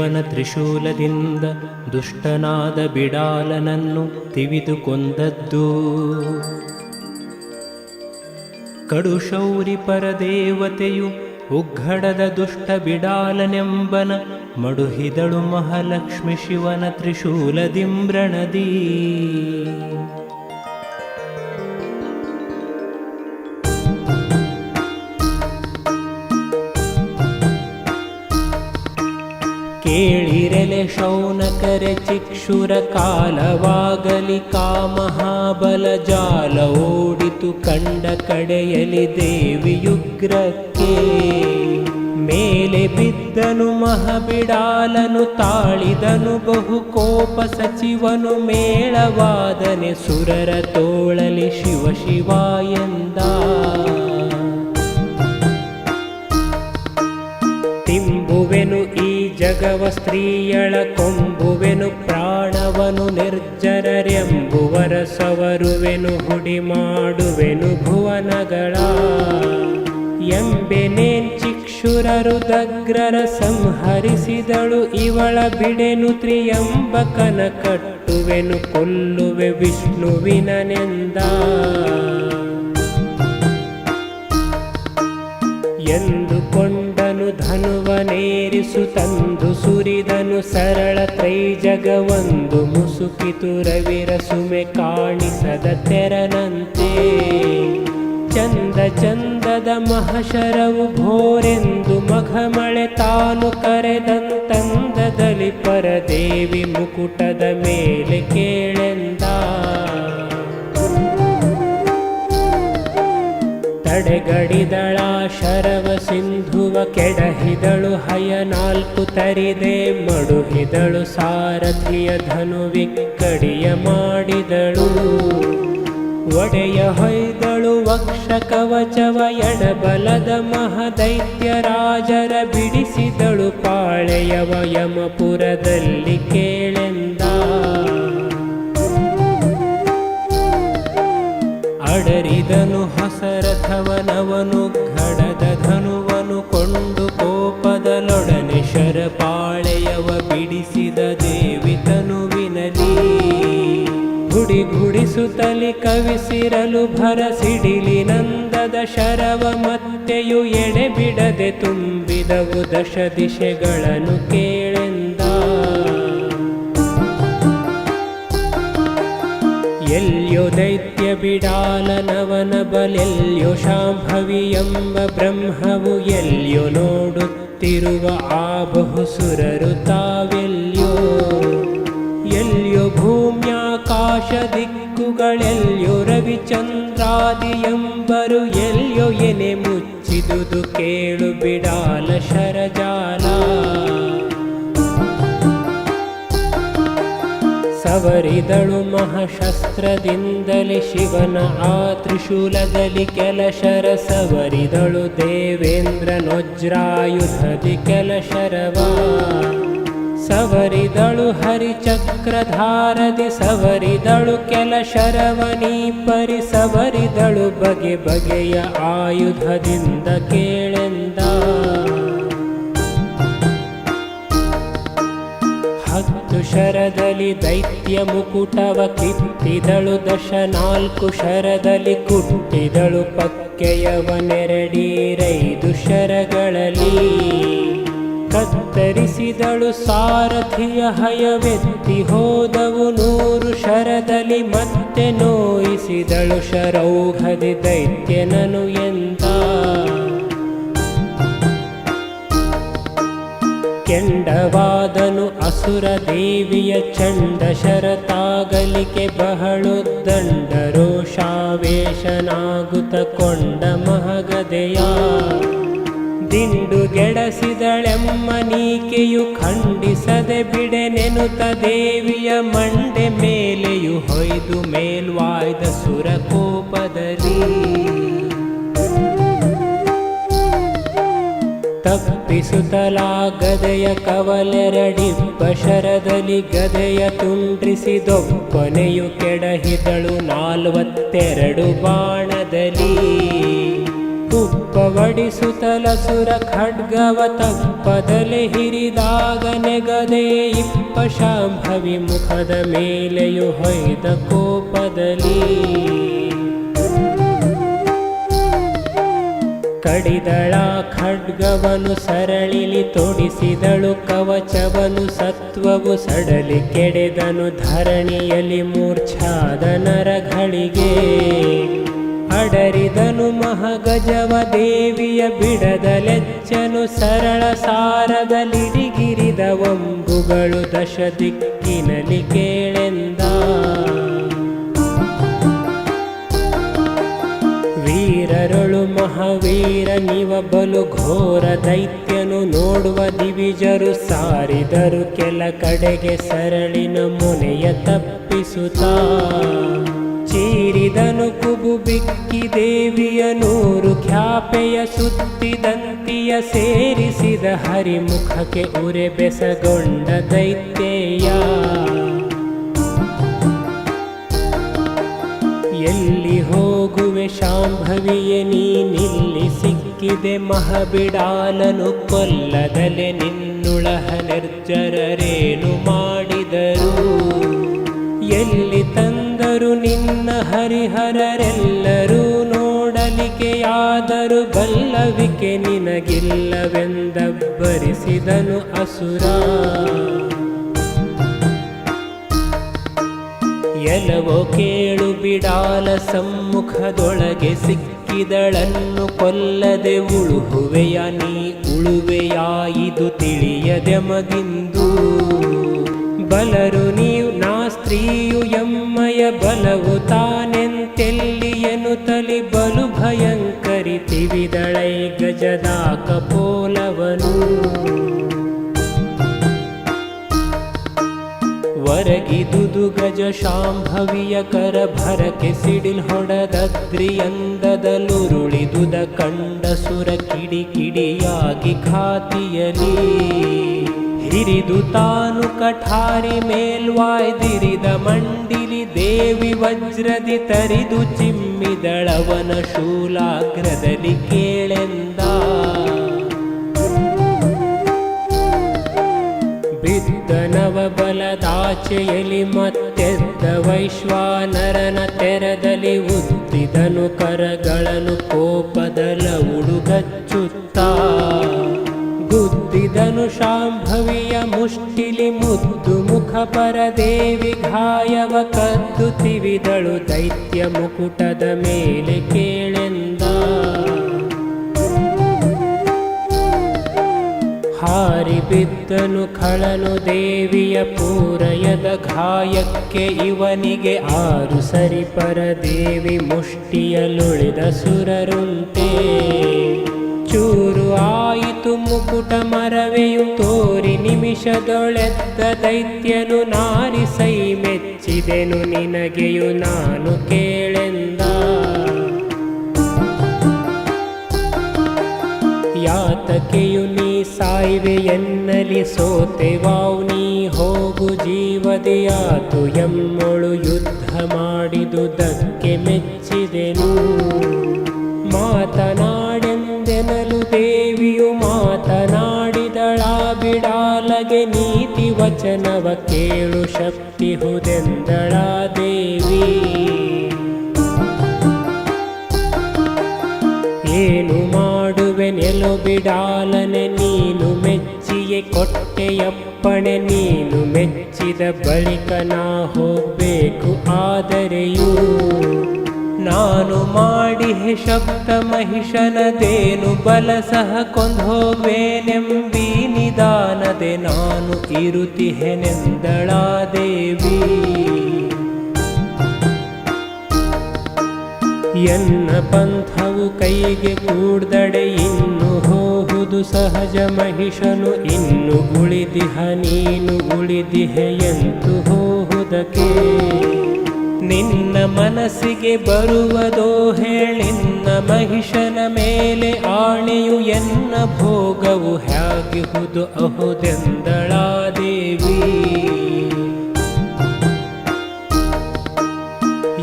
ಶಿವನ ತ್ರಿಶೂಲದಿಂದ ದುಷ್ಟನಾದ ಬಿಡಾಲನನ್ನು ತಿವಿದು ಕೊಂದದ್ದು ಕಡುಶೌರಿ ಪರದೇವತೆಯು ಉಗ್ಗಡದ ದುಷ್ಟ ಬಿಡಾಲನೆಂಬನ ಮಡುಹಿದಳು ಮಹಾಲಕ್ಷ್ಮಿ ಶಿವನ ತ್ರಿಶೂಲದಿಂಬ್ರಣದಿ ಶೌನಕರೆ ಚಿಕ್ಷುರ ಕಾಲವಾಗಲಿ ಕಾಮಹಾಬಲ ಜಾಲ ಓಡಿತು ಕಂಡ ಕಡೆಯಲಿ ದೇವಿಯುಗ್ರಕ್ಕೆ ಮೇಲೆ ಬಿದ್ದನು ಮಹಬಿಡಾಲನು ತಾಳಿದನು ಬಹು ಕೋಪ ಸಚಿವನು ಮೇಳವಾದನೆ ಸುರರ ತೋಳಲಿ ಶಿವ ಶಿವ ಎಂದ. ಜಗವ ಸ್ತ್ರೀಯಳ ಕೊಂಬುವೆನು ಪ್ರಾಣವನು ನಿರ್ಜರರೆಂಬುವರ ಸವರುವೆನು ಹುಡಿ ಮಾಡುವೆನು ಭುವನಗಳ. ಎಂಬೆನೇನ್ ಚಿಕ್ಷುರರು ದಗ್ರರ ಸಂಹರಿಸಿದಳು ಇವಳ ಬಿಡೆನು ತ್ರಿಯಂಬಕನ ಕಟ್ಟುವೆನು ಕೊಲ್ಲುವೆ ವಿಷ್ಣುವಿನನೆಂದ. ಎಂದುಕೊಂಡನು ಧನುವನೇರಿಸು ತಂದು ಸುರಿದನು ಸರಳ ತ್ರೈಜಗವೊಂದು ಮುಸುಕಿತು ರವಿರಸುಮೆ ಕಾಣಿಸದ ತೆರನಂತೆ. ಚಂದ ಚಂದದ ಮಹಶರವು ಭೋರೆಂದು ಮಘಮಳೆ ತಾನು ಕರೆದಂತಂದದಲ್ಲಿ ಪರದೇವಿ ಮುಕುಟದ ಮೇಲೆ ಕೇಳೆಂದ. ಸಿಂಧುವ ಕೆಡಹಿದಳು ಹಯ ನಾಲ್ಕು ತರಿದೆ. ಮಡುಹಿದಳು ಸಾರಥಿಯ ಧನುವಿಕ್ಕಡಿಯ ಮಾಡಿದಳು. ಒಡೆಯ ಹೊಯ್ದಳು ವಕ್ಷ ಕವಚವ ಎಡಬಲದ ಮಹದೈತ್ಯ ರಾಜರ ಬಿಡಿಸಿದಳು ಪಾಳೆಯವ ಯಮಪುರದಲ್ಲಿ ಕೇಳೆಂದ. ಅಡರಿದನು ಹಸರಥವನವನು ಘಡದ ಕೋಪದಲೊಡನೆ ಶರಪಾಳೆಯವ ಬಿಡಿಸಿದ ದೇವಿ ಗುಡಿ ಗುಡಿಸುತ್ತಲಿ ಕವಿಸಿರಲು ಭರಸಿಡಿಲಿ ನಂದದ ಶರವ ಮತ್ತೆಯು ಎಡೆ ಬಿಡದೆ ತುಂಬಿದವು ದಶ ದಿಶೆಗಳನ್ನು ಕೇಳೆಂದ. ಎಲ್ಯೋ ದೈತ್ಯ ಬಿಡಾಲನವನ ಬಲೆಲ್ಯೋ ಶಾಂಭವಿ ಎಂಬ ಬ್ರಹ್ಮವು ಎಲ್ಯೋ ನೋಡುತ್ತಿರುವ ಆ ಬಹುಸುರರು ತಾವೆಲ್ಯೋ ಎಲ್ಯೋ ಭೂಮ್ಯಾಕಾಶ ದಿಕ್ಕುಗಳೆಲ್ಯೋ ರವಿಚಂದ್ರಾದಿ ಎಂಬರು ಎಲ್ಯೋ ಎನೆ ಮುಚ್ಚಿದುದು ಕೇಳು ಬಿಡಾಲ ಶರಜಾಲ. ಸವರಿದಳು ಮಹಾಶಸ್ತ್ರದಿಂದಲೇ ಶಿವನ ಆ ತ್ರಿಶೂಲದಲ್ಲಿ ಕೆಲಶರ ಸವರಿದಳು ದೇವೇಂದ್ರನೊಜ್ರಾಯುಧದಿ ಕೆಲಶರವ ಸವರಿದಳು ಹರಿಚಕ್ರಧಾರದಿ ಸವರಿದಳು ಕೆಲಶರವನಿ ಪರಿ ಸವರಿದಳು ಬಗೆ ಬಗೆಯ ಆಯುಧದಿಂದ ಕೇಳೆಂದ. ಶರದಲ್ಲಿ ದೈತ್ಯ ಮುಕುಟವ ಕಿತ್ತಿದಳು ದಶ ನಾಲ್ಕು ಶರದಲ್ಲಿ ಕುಟ್ಟಿದಳು ಪಕ್ಕೆಯವನೆರಡೀರೈದು ಶರಗಳಲ್ಲಿ. ಕತ್ತರಿಸಿದಳು ಸಾರಥಿಯ ಹಯವೆತ್ತಿ ಹೋದವು ನೂರು ಶರದಲ್ಲಿ ಮತ್ತೆ ನೋಯಿಸಿದಳು ಶರೌಘದಿ ದೈತ್ಯನನು ಎಂದ. ಕೆಂಡವಾದನು ಅಸುರ ದೇವಿಯ ಚಂಡ ಶರತಾಗಲಿಕೆ ಬಹಳು ದಂಡ ರೋಷಾವೇಶನಾಗುತ್ತ ಕೊಂಡ ಮಹಗದೆಯ. ದಿಂಡುಗೆಡಸಿದಳೆಮ್ಮನೀಕೆಯು ಖಂಡಿಸದೆ ಬಿಡೆನೆನುತ ದೇವಿಯ ಮಂಡೆ ಮೇಲೆಯು ಹೊಯ್ದು ಮೇಲ್ವಾಯ್ದ ಸುರಕೋಪದಲ್ಲಿ. ತಪ್ಪಿಸುತ್ತಲಾ ಗದೆಯ ಕವಲೆರಡಿಬ್ಬ ಶರದಲ್ಲಿ ಗದೆಯ ತುಂಡ್ರಿಸಿದೊಬ್ಬನೆಯು ಕೆಡಹಿದಳು ನಾಲ್ವತ್ತೆರಡು ಬಾಣದಲ್ಲಿ. ತುಪ್ಪವಡಿಸುತ್ತಲ ಸುರ ಖಡ್ಗವ ತಪ್ಪದಲೆ ಹಿರಿದಾಗ ನೆಗದೆ ಇಪ್ಪ ಶಾಂಭವಿ ಮುಖದ ಮೇಲೆಯು ಹೊಯ್ದ ಕೋಪದಲ್ಲಿ. ಕಡಿದಳ ಖಡ್ಗವನು ಸರಳಿಲಿ ತೊಡಿಸಿದಳು, ಕವಚವನು ಸತ್ವವು ಸಡಲಿ ಕೆಡೆದನು, ಧರಣಿಯಲ್ಲಿ ಮೂರ್ಛಾದ ನರಗಳಿಗೆ. ಅಡರಿದನು ಮಹಗಜವ ದೇವಿಯ ಬಿಡದಲೆಚ್ಚನು ಸರಳ ಸಾರದಲಿಡಿಗಿರಿದ ಒಂಬುಗಳು ದಶ ದಿಕ್ಕಿನಲ್ಲಿ ಕೇಳೆಂದ. ಮಹಾವೀರ ನೀವ ಬಲು ಘೋರ ದೈತ್ಯನು ನೋಡುವ ದಿವಿಜರು ಸಾರಿದರು ಕೆಲ ಕಡೆಗೆ ಸರಳಿನ ಮುನೆಯ ತಪ್ಪಿಸುತ್ತಾ. ಚೀರಿದನು ಕುಬು ಬಿಕ್ಕಿ ದೇವಿಯ ನೂರು ಖ್ಯಾಪೆಯ ಸುತ್ತಿದಂತಿಯ ಸೇರಿಸಿದ ಹರಿಮುಖಕ್ಕೆ ಉರೆ ಬೆಸಗೊಂಡ ದೈತ್ಯೇಯ. ಎಲ್ಲಿ ಹೋಗುವೆ ಶಾಂಭವಿಯೇ ನೀನಿಲ್ಲಿ ಸಿಕ್ಕಿದೆ ಮಹಬಿಡಾಲನು, ಕೊಲ್ಲದಲೆ ನಿನ್ನುಳಹ ನಿರ್ಜರರೇನು ಮಾಡಿದರು? ಎಲ್ಲಿ ತಂದರು ನಿನ್ನ ಹರಿಹರರೆಲ್ಲರೂ, ನೋಡಲಿಕೆಯಾದರೂ ಬಲ್ಲವಿಕೆ ನಿನಗಿಲ್ಲವೆಂದ ನಿನಗಿಲ್ಲವೆಂದಬ್ಬರಿಸಿದನು ಅಸುರ. ಎಲವೋ ಕೇಳು ಬಿಡಾಲ ಸಮ್ಮುಖದೊಳಗೆ ಸಿಕ್ಕಿದಳನ್ನು ಕೊಲ್ಲದೆ ಉಳುಹುವೆಯ ನೀ ಉಳುವೆಯಾಯಿದು ತಿಳಿಯದೆ ಮಗಿಂದು. ಬಲರು ನೀವು ನಾ ಸ್ತ್ರೀಯು ಎಮ್ಮಯ ಬಲವು ತಾನೆಂತೆಲ್ಲಿಯನು ತಲಿ ಬಲು ಭಯಂಕರಿ ತಿವಿದಳೈ ಗಜದ ಕಪೋಲವನು ವರಗಿದುದು ಗಜ ಶಾಂಭವಿಯ ಕರ ಭರಕೆ ಸಿಡಿಲ್ ಹೊಡೆದದ್ರಿಯಂದದಲುರುಳಿದುದ ಕಂಡ ಸುರ ಕಿಡಿ ಕಿಡಿಯಾಗಿ ಖಾತಿಯಲಿ ಹಿರಿದು ತಾನು ಕಠಾರಿ ಮೇಲ್ವಾಯ್ದಿರಿದ ಮಂಡಿಲಿ ದೇವಿ ವಜ್ರದಿ ತರಿದು ಚಿಮ್ಮಿದಳವನ ಶೂಲಾಗ್ರದಲ್ಲಿ ಕೇಳೆಂದ. ಬಲದಾಚೆಯಲಿ ಮತ್ತೆದ್ದ ವೈಶ್ವಾನರನ ತೆರದಲ್ಲಿ ಉದ್ದಿದನು ಕರಗಳನ್ನು ಕೋಪದಲ ಉಡುಗಚ್ಚುತ್ತಾ ಗುದ್ದಿದನು ಶಾಂಭವಿಯ ಮುಷ್ಟಿಲಿ ಮುದ್ದು ಮುಖ ಪರದೇವಿ ಘಾಯವ ಕದ್ದು ತಿವಿದಳು ದೈತ್ಯ ಮುಕುಟದ ಮೇಲೆ ಕೇಳೆಂದ ಬಿದ್ದನು ಖಳನು ದೇವಿಯ ಪೂರಯದ ಘಾಯಕ್ಕೆ ಇವನಿಗೆ ಆರು ಸರಿ ಪರದೇವಿ ಮುಷ್ಟಿಯಲುಳಿದ ಸುರರುಂತೆ ಚೂರು ಆಯಿತು ಮುಕುಟ ಮರವೆಯು ತೋರಿ ನಿಮಿಷದೊಳೆದ್ದ ದೈತ್ಯನು ನಾರಿ ಸೈ ಮೆಚ್ಚಿದೆನು ನಿನಗೆಯು ನಾನು ಕೇಳೆಂದ. ಯಾತಕೆಯು ಸಾಯ್ವೆ ಎನ್ನಲಿ ಸೋತೆವಾವ್ ನೀ ಹೋಗು ಜೀವದೆಯಾತು ಎಮ್ಮೊಳು ಯುದ್ಧ ಮಾಡಿದುದಕ್ಕೆ ಮೆಚ್ಚಿದೆನು. ಮಾತನಾಡೆಂದೆನಲು ದೇವಿಯು ಮಾತನಾಡಿದಳ, ಬಿಡಾಲಗೆ ನೀತಿ ವಚನವ ಕೇಳು ಶಕ್ತಿ ಹುದೆಂದಳ ದೇವಿ. ನೆಲು ಬಿಡಾಲನೆ ನೀನು ಮೆಚ್ಚಿಯೆ ಕೊಟ್ಟೆಯಪ್ಪಣೆ ನೀನು ಮೆಚ್ಚಿದ ಬಳಿಕ ನಾ ಹೋಗ್ಬೇಕು ಆದರೆಯೂ. ನಾನು ಮಾಡಿ ಹೆ ಶಬ್ದ ಮಹಿಷನದೇನು ಬಲ ಸಹ ಕೊಂದೋಗ್ವೇನೆಂಬಿ ನಿಧಾನದೆ ನಾನು ಇರುತಿಹೆನೆಂದಳಾ ದೇವಿ ಎನ್ನ ಪಂಥವು ಕೈಗೆ ಕೂಡ್ದಡೆ ಇನ್ನು ಹೋಗುದು ಸಹಜ ಮಹಿಷನು, ಇನ್ನು ಉಳಿದಿಹ ನೀನು ಉಳಿದಿಹೆ ಎಂತು ಹೋಹುದಕ್ಕೆ. ನಿನ್ನ ಮನಸ್ಸಿಗೆ ಬರುವುದೋ ಹೇಳಿನ್ನ ಮಹಿಷನ ಮೇಲೆ ಆಣೆಯು ಎನ್ನ ಭೋಗವು ಹ್ಯಾಗಿಹುದು ಅಹುದೆಂದಳಾ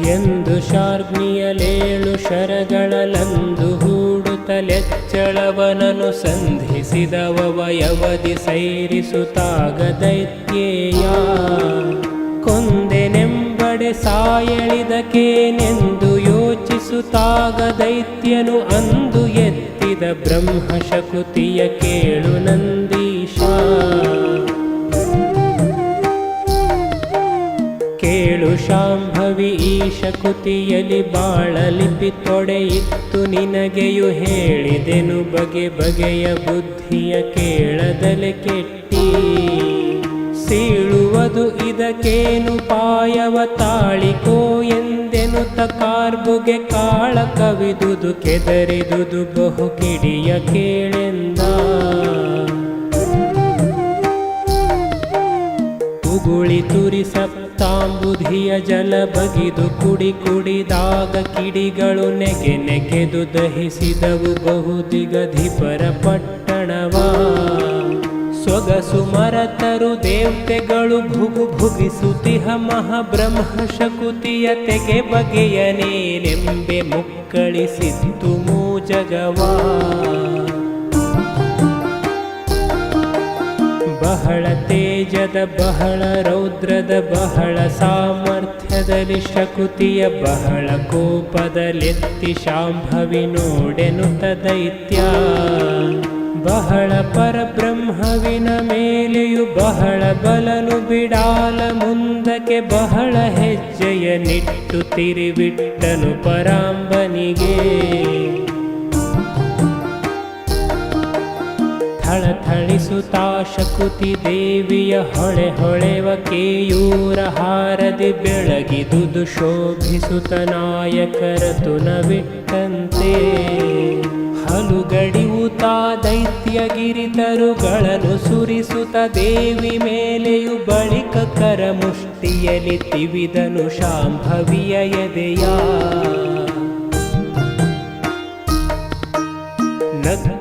ಎಂದು ಶಾರ್ಗ್ನಿಯಲೇಳು ಶರಗಳಲಂದು ಹೂಡುತ್ತಲೆಚ್ಚಳವನನು ಸಂಧಿಸಿದವಯವದಿ ಸೈರಿಸುತ್ತಾಗ ದೈತ್ಯೇಯ ಕೊಂದೆನೆಂಬಡೆ ಸಾಯಳಿದಕೇನೆಂದು ಯೋಚಿಸುತ್ತಾಗ ದೈತ್ಯನು ಅಂದು ಎತ್ತಿದ ಬ್ರಹ್ಮಶಕುತಿಯ ಕೇಳು ನಂದೀಶ. ಕೇಳು ಶಾಂಭವಿ, ಈಶ ಕುತಿಯಲಿ ಬಾಳಲಿಪಿ ತೊಡೆಯಿತ್ತು ನಿನಗೆಯು ಹೇಳಿದೆನು ಬಗೆ ಬಗೆಯ ಬುದ್ಧಿಯ ಕೇಳದಲೆ ಕೆಟ್ಟಿ. ಸೀಳುವುದು ಇದಕ್ಕೇನು ಪಾಯವ ತಾಳಿಕೋ ಎಂದೆನು ಕಾರ್ಬುಗೆ ಕಾಳ ಕವಿದುದು ಕೆದರಿದುದು ಬಹು ಕಿಡಿಯ ಕೇಳೆಂದ. ಉಗುಳಿ ತುರಿ ಸಪ್ತಾಂಬುಧಿಯ ಜಲ ಬಗಿದು ಕುಡಿ ಕುಡಿದಾಗ ಕಿಡಿಗಳು ನೆಗೆ ನೆಗೆದು ದಹಿಸಿದವು ಬಹುದಿಗಧಿಪರ ಪಟ್ಟಣವ. ಸೊಗಸು ಮರತರು ದೇವತೆಗಳು ಭುಗು ಭುಗಿಸುತಿಹ ಮಹಾಬ್ರಹ್ಮ ಶಕುತಿಯ ತೆಗೆ ಬಗೆಯನೇನೆಂಬೆ ಮುಕ್ಕಳಿಸಿತ್ತು ಮೂ ಬಹಳ ತೇಜದ, ಬಹಳ ರೌದ್ರದ, ಬಹಳ ಸಾಮರ್ಥ್ಯದಲ್ಲಿ ಶಕುತಿಯ, ಬಹಳ ಕೋಪದಲೆತ್ತಿ ಶಾಂಭವಿ ನೋಡೆನು ದೈತ್ಯ. ಬಹಳ ಪರಬ್ರಹ್ಮವಿನ ಮೇಲೆಯು ಬಹಳ ಬಲನು ಬಿಡಾಲ ಮುಂದಕ್ಕೆ ಬಹಳ ಹೆಜ್ಜೆಯ ನಿಟ್ಟು ತಿರಿಬಿಟ್ಟನು ಪರಾಂಬನಿಗೆ. ಥಳಥಳಿಸುತ್ತಾ ಶಕುತಿ ದೇವಿಯ ಹೊಳೆ ಹೊಳೆವ ಕೇಯೂರ ಹಾರದಿ ಬೆಳಗಿದುದು ಶೋಭಿಸುತ ನಾಯಕರ ತುನವಿಟ್ಟಂತೆ ಹಲುಗಡಿಯುತ್ತಾ ದೈತ್ಯಗಿರಿತರುಗಳನ್ನು ಸುರಿಸುತ್ತ ದೇವಿ ಮೇಲೆಯು ಬಳಿಕ ಕರ ಮುಷ್ಟಿಯಲಿ ತಿವಿದನು ಶಾಂಭವಿಯ ಎದೆಯ.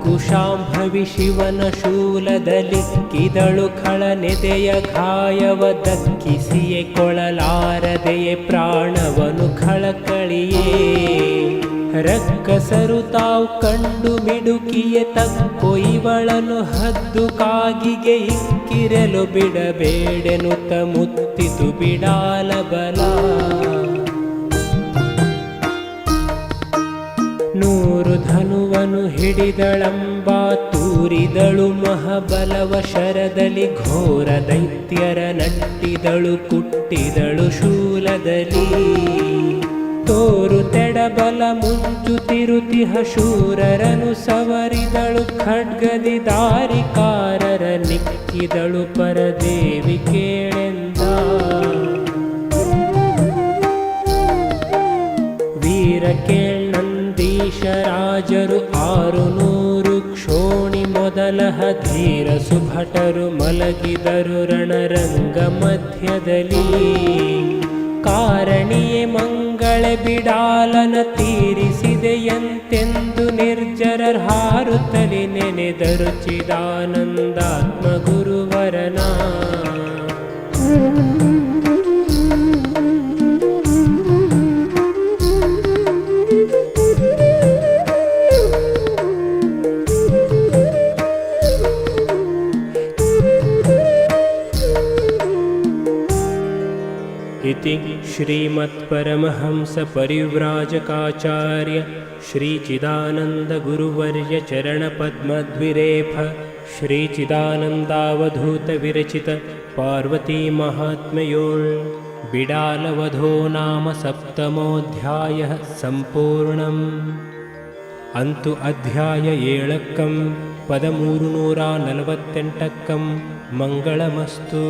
ನಕ್ಕು ಶಾಂಭವಿ ಶಿವನ ಶೂಲದಲ್ಲಿ ಕಿದಳು ಖಳನೆದೆಯ ಗಾಯವ ದಕ್ಕಿಸಿಯೇ ಕೊಳಲಾರದೆಯೇ ಪ್ರಾಣವನು ಖಳಕಳಿಯೇ. ರಕ್ಕಸರು ತಾವು ಕಂಡು ಮಿಡುಕಿಯೇ ತಕ್ಕು ಇವಳನು ಹದ್ದು ಕಾಗಿಗೆ ಇಕ್ಕಿರಲು ಬಿಡಬೇಡೆನುತ ಮುತ್ತಿತು ಬಿಡಾಲ ಬಲ. ನೂರು ಧನುವನು ಹಿಡಿದಳಂಬ ತೂರಿದಳು ಮಹಾಬಲವ ಶರದಲ್ಲಿ ಘೋರ ದೈತ್ಯರ ನಟ್ಟಿದಳು ಕುಟ್ಟಿದಳು ಶೂಲದಲ್ಲಿ. ತೋರು ತೆಡಬಲ ಮುಂಚುತಿರುತಿಹ ಶೂರರನು ಸವರಿದಳು ಖಡ್ಗದಿ ದಾರಿಕಾರರ ನಿಕ್ಕಿದಳು ಪರದೇವಿ ಕೇಳೆಂದ. ವೀರ ಕೇಳ್ನಂದೀಶ ರಾಜರು ಆರು ನೂರು ಕ್ಷೋಣಿ ಮೊದಲ ಹತ್ತಿರ ಸುಭಟರು ಮಲಗಿದರು ರಣರಂಗ ಮಧ್ಯದಲ್ಲಿ. ಕಾರಣಿಯೇ ಮಂಗಳ ಬಿಡಾಲನ ತೀರಿಸಿದೆಯಂತೆಂದು ನಿರ್ಜರ ಹಾರುತ್ತಲಿ ನೆನೆದರು ಚಿದಾನಂದಾತ್ಮ ಗುರುವರನ. श्रीमत्परमहंसपरिव्राजकाचार्य श्रीचिदानन्दगुरुवर्य चरणपद्मद्विरेफ श्रीचिदानन्दावधूतविरचित पार्वतीमाहात्म्योळ् बिडालवधो नाम सप्तमोऽध्यायः सम्पूर्णम् ಅಂತೂ ಅಧ್ಯಾಯ ಏಳಕ್ಕಂ ಪದಮೂರು ನೂರ ನಲವತ್ತೆಂಟಕ್ಕಂ ಮಂಗಳಮಸ್ತು